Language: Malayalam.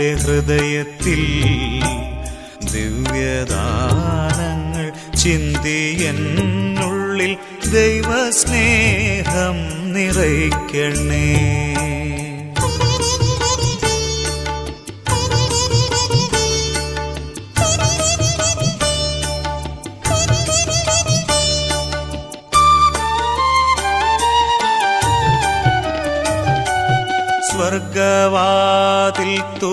നിന്റെ ഹൃദയത്തിൽ ദിവ്യദാനങ്ങൾ ചിന്തിയെന്നുള്ളിൽ ദൈവസ്നേഹം നിറയ്ക്കണേ. സ്വർഗവാതിൽ തോ